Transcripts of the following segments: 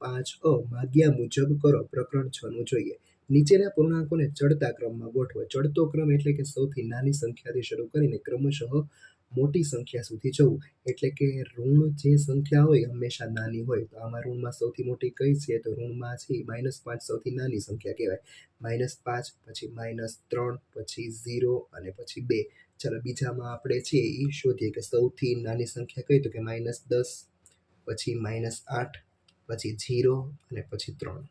પાંચ અ માગ્યા મુજબ કરો. પ્રકરણ છનું જોઈએ. નીચેના પૂર્ણાંકોને ચડતા ક્રમમાં ગોઠવો. ચડતો ક્રમ એટલે કે સૌથી નાની સંખ્યાથી શરૂ કરીને ક્રમશઃ મોટી સંખ્યા સુધી જવું. એટલે કે ઋણ જે સંખ્યા હોય હંમેશા નાની હોય. તો આમાં ઋણમાં સૌથી મોટી કઈ છે? તો ઋણમાં છે માઇનસ પાંચ સૌથી નાની સંખ્યા કહેવાય. માઇનસ પાંચ, પછી માઇનસ ત્રણ, પછી ઝીરો અને પછી બે. ચાલો બીજામાં આપણે છે એ શોધીએ કે સૌથી નાની સંખ્યા કઈ? તો કે માઇનસ દસ, પછી માઇનસ આઠ પછી ઝીરો અને પછી ત્રણ.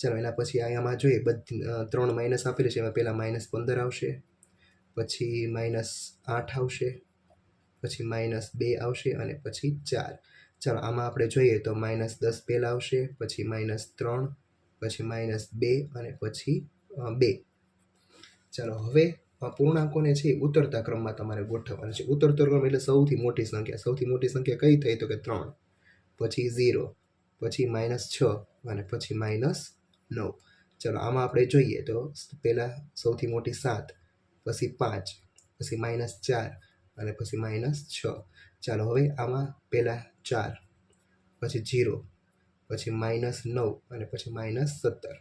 ચાલો, એના પછી આમાં જોઈએ, બધી ત્રણ માઇનસ આપેલી છે, એમાં પહેલાં માઇનસ પંદર આવશે, પછી માઇનસ આઠ આવશે, પછી માઇનસ બે આવશે અને પછી ચાર. ચાલો, આમાં આપણે જોઈએ તો માઇનસ દસ પહેલાં આવશે, પછી માઇનસ ત્રણ, પછી માઇનસ બે અને પછી બે. ચાલો, હવે પૂર્ણાંકોને છે ઉતરતા ક્રમમાં તમારે ગોઠવવાના છે. ઉતરતો ક્રમ એટલે સૌથી મોટી સંખ્યા. સૌથી મોટી સંખ્યા કઈ થઈ તો કે ત્રણ. પછી ઝીરો પછી માઇનસ છ અને પછી માઇનસ નવ. ચાલો, આમાં આપણે જોઈએ તો પહેલાં સૌથી મોટી સાત, પછી પાંચ, પછી માઇનસ ચાર અને પછી માઇનસ છ. ચાલો, હવે આમાં પહેલાં ચાર, પછી જીરો પછી માઇનસ નવ અને પછી માઇનસ સત્તર.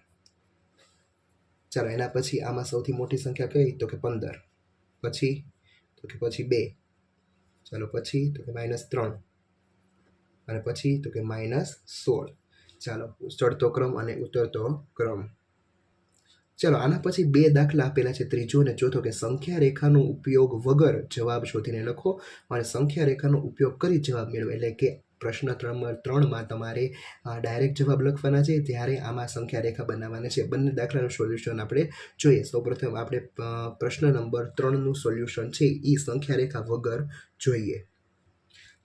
ચાલો, એના પછી આમાં સૌથી મોટી સંખ્યા કઈ? તો કે પંદર. પછી, તો કે પછી બે. ચાલો, પછી, તો કે માઇનસ ત્રણ. અને પછી તો કે માઇનસ સોળ. ચાલો ચડતો ક્રમ અને ઉતરતો ક્રમ. ચાલો, આના પછી બે દાખલા આપેલા છે ત્રીજો અને ચોથો કે સંખ્યા રેખાનો ઉપયોગ વગર જવાબ શોધીને લખો અને સંખ્યા રેખાનો ઉપયોગ કરી જવાબ મેળવો. એટલે કે પ્રશ્ન ત્રણ ત્રણમાં તમારે ડાયરેક્ટ જવાબ લખવાના છે, ત્યારે આમાં સંખ્યા રેખા બનાવવાના છે. બંને દાખલાનું સોલ્યુશન આપણે જોઈએ. સૌપ્રથમ આપણે પ્રશ્ન નંબર ત્રણનું સોલ્યુશન છે એ સંખ્યા રેખા વગર જોઈએ.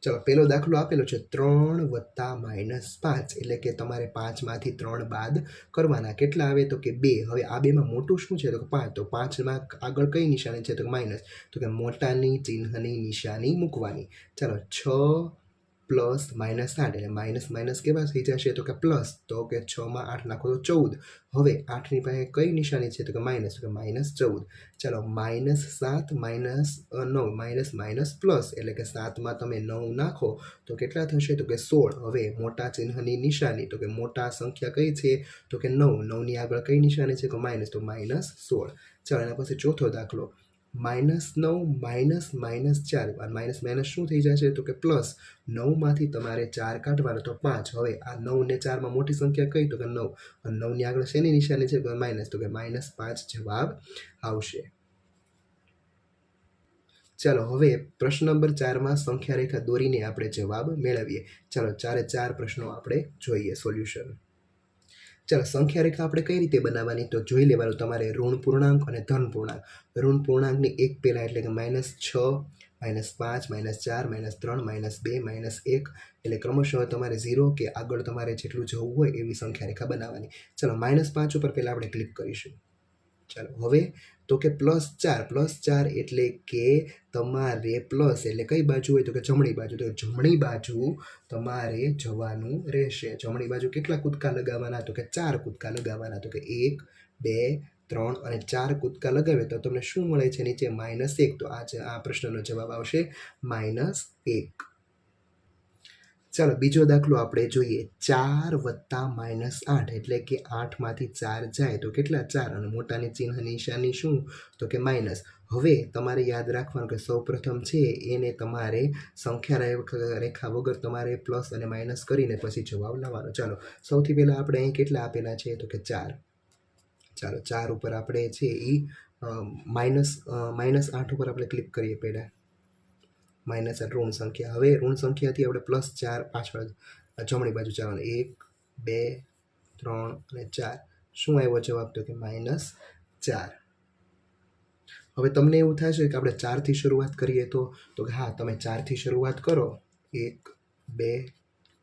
ચાલો પહેલો દાખલો આપેલો છે, ત્રણ વત્તા માઇનસ પાંચ, એટલે કે તમારે પાંચમાંથી ત્રણ બાદ કરવાના. કેટલા આવે? તો કે બે. હવે આ બેમાં મોટું શું છે? તો કે પાંચ. તો પાંચમાં આગળ કઈ નિશાની છે? તો કે માઇનસ. તો કે મોટાની, ચિહ્નની નિશાની મૂકવાની. ચાલો, છ પ્લસ માઇનસ આઠ એટલે માઇનસ માઇનસ કેવા થઈ જશે? તો કે પ્લસ, તો કે છમાં આઠ નાખો તો ચૌદ. હવે આઠની પાસે કઈ નિશાની છે? તો કે માઇનસ, તો કે માઇનસ ચૌદ. ચાલો, માઇનસ સાત, માઇનસ નવ, માઇનસ માઇનસ પ્લસ એટલે કે સાતમાં તમે નવ નાખો, તો કેટલા થશે? તો કે સોળ. હવે મોટા ચિહ્નની નિશાની, તો કે મોટા સંખ્યા કઈ છે? તો કે નવ. નવની આગળ કઈ નિશાની છે? તો માઇનસ તો માઇનસ સોળ. ચાલો, એના પછી ચોથો દાખલો. માઇનસ નવ, માઇનસ માઇનસ ચાર. માઇનસ માઇનસ શું થઈ જશે? તો કે પ્લસ નવમાંથી તમારે ચાર કાઢવાનો. તો પાંચ. હવે આ નવ ને ચારમાં મોટી સંખ્યા કઈ? તો કે નવ. અને નવની આગળ શેની નિશાની છે? તો માઇનસ. તો કે માઇનસ પાંચ જવાબ આવશે. ચાલો, હવે પ્રશ્ન નંબર ચારમાં સંખ્યા રેખા દોરીને આપણે જવાબ મેળવીએ. ચાલો, ચારે ચાર પ્રશ્નો આપણે જોઈએ. સોલ્યુશન ચાલો, સંખ્યા રેખા આપણે કઈ રીતે બનાવવાની? તો જોઈ લેવાનું, તમારે ઋણ પૂર્ણાંક અને ધન પૂર્ણાંક. ઋણ પૂર્ણાંકની એક પહેલાં એટલે કે માઇનસ છ માઇનસ પાંચ માઇનસ ચાર માઇનસ ત્રણ માઇનસ બે માઇનસ એક. એટલે ક્રમશઃ તમારે ઝીરો કે આગળ તમારે જેટલું જવું હોય એવી સંખ્યા રેખા બનાવવાની. ચલો માઇનસ પાંચ ઉપર પહેલાં આપણે ક્લિક કરીશું. ચાલો, હવે તો કે પ્લસ ચાર પ્લસ ચાર એટલે કે તમારે પ્લસ એટલે કઈ બાજુ હોય તો કે જમણી બાજુ, તો જમણી બાજુ તમારે જવાનું રહેશે. જમણી બાજુ કેટલા કૂદકા લગાવવાના? તો કે ચાર કૂદકા લગાવવાના, તો કે એક, બે, ત્રણ અને ચાર કૂદકા લગાવે તો તમને શું મળે છે? નીચે માઇનસ એક. તો આ આ પ્રશ્નનો જવાબ આવશે માઇનસ એક. ચાલો, બીજો દાખલો આપણે જોઈએ. ચાર વત્તા માઇનસ આઠ એટલે કે આઠમાંથી ચાર જાય તો કેટલા? ચાર. અને મોટાની ચિહ્ન નિશાની શું? તો કે માઇનસ. હવે તમારે યાદ રાખવાનું કે સૌપ્રથમ છે એને તમારે સંખ્યા રેખ- વગર તમારે પ્લસ અને માઇનસ કરીને પછી જવાબ લાવવાનો. ચાલો, સૌથી પહેલાં આપણે અહીં કેટલા આપેલા છે? તો કે ચાર. ચાલો, ચાર ઉપર આપણે છે એ માઇનસ માઇનસ આઠ ઉપર આપણે ક્લિક કરીએ પહેલાં. માઇનસ ઋણ સંખ્યા. હવે ઋણ સંખ્યાથી આપણે પ્લસ ચાર પાછળ જમણી બાજુ ચાલવાનું. એક, બે, ત્રણ અને ચાર. શું આવ્યો જવાબ તો કે માઇનસ ચાર. હવે તમને એવું છે કે આપણે ચારથી શરૂઆત કરીએ તો તો હા, તમે ચારથી શરૂઆત કરો. એક, બે,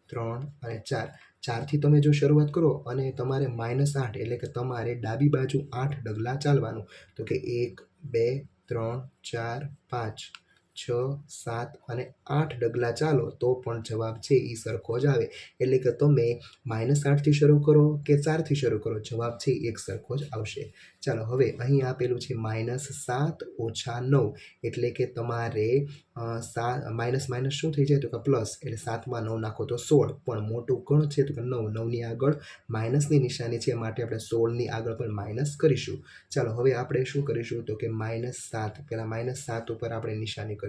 ત્રણ અને ચાર. ચારથી તમે જો શરૂઆત કરો અને તમારે માઇનસ આઠ, એટલે કે તમારે ડાબી બાજુ આઠ ડગલા ચાલવાનું. તો કે એક, બે, ત્રણ, ચાર, પાંચ. છ, સાત અને આઠ ડગલા ચાલો તો પણ જવાબ છે એ સરખો જ આવે. એટલે કે તમે માઇનસ આઠથી શરૂ કરો કે ચારથી શરૂ કરો, જવાબ છે એક સરખો જ આવશે. ચાલો હવે અહીં આપેલું છે માઇનસ સાત ઓછા નવ, એટલે કે તમારે સા માઇનસ માઇનસ શું થઈ જાય તો કે પ્લસ એટલે સાતમાં નવ નાખો તો સોળ. પણ મોટું ગણ છે તો કે નવ, નવની આગળ માઇનસની નિશાની છે માટે આપણે સોળની આગળ પણ માઇનસ કરીશું. ચાલો હવે આપણે શું કરીશું તો કે માઇનસ સાત, પહેલાં માઇનસ સાત ઉપર આપણે નિશાની કરીશું.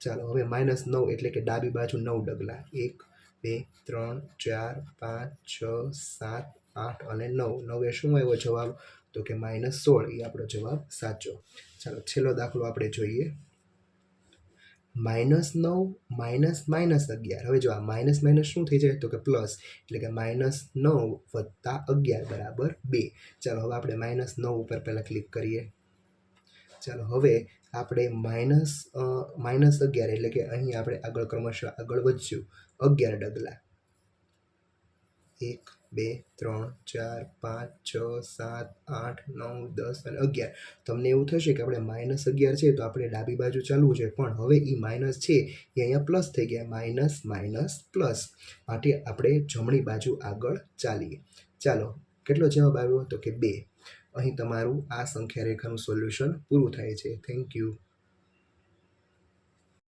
ચાલો, હવે માઇનસ નવ એટલે કે ડાબી બાજુ નવ ડગલા. એક, બે, ત્રણ, ચાર, પાંચ, છ, સાત, આઠ અને નવ. નવે શું આવ્યો જવાબ? તો કે માઇનસ સોળ. એ આપણો જવાબ સાચો. ચાલો, છેલ્લો દાખલો આપણે જોઈએ. માઇનસ નવ માઇનસ માઇનસ અગિયાર. હવે જો આ માઇનસ માઇનસ શું થઈ જાય? તો કે પ્લસ એટલે કે માઇનસ નવ વત્તા અગિયાર બરાબર બે. ચાલો, હવે આપણે માઇનસ નવ ઉપર પહેલાં ક્લિક કરીએ. ચાલો, હવે આપણે માઇનસ માઇનસ અગિયાર, એટલે કે અહીં આપણે આગળ ક્રમશઃ આગળ વધશું. અગિયાર ડગલા. એક, બે, ત્રણ, ચાર, પાંચ, છ, સાત, આઠ, નવ, દસ અને અગિયાર. તમને એવું થશે કે આપણે માઇનસ અગિયાર છે તો આપણે ડાબી બાજુ ચાલવું છે, પણ હવે એ માઇનસ છે એ અહીંયા પ્લસ થઈ ગયા. Minus minus, plus. માટે આપણે જમણી બાજુ આગળ ચાલીએ. ચાલો, કેટલો જવાબ આવ્યો તો કે બે. અહીં તમારું આ સંખ્યા રેખાનું સોલ્યુશન પૂરું થાય છે. Thank you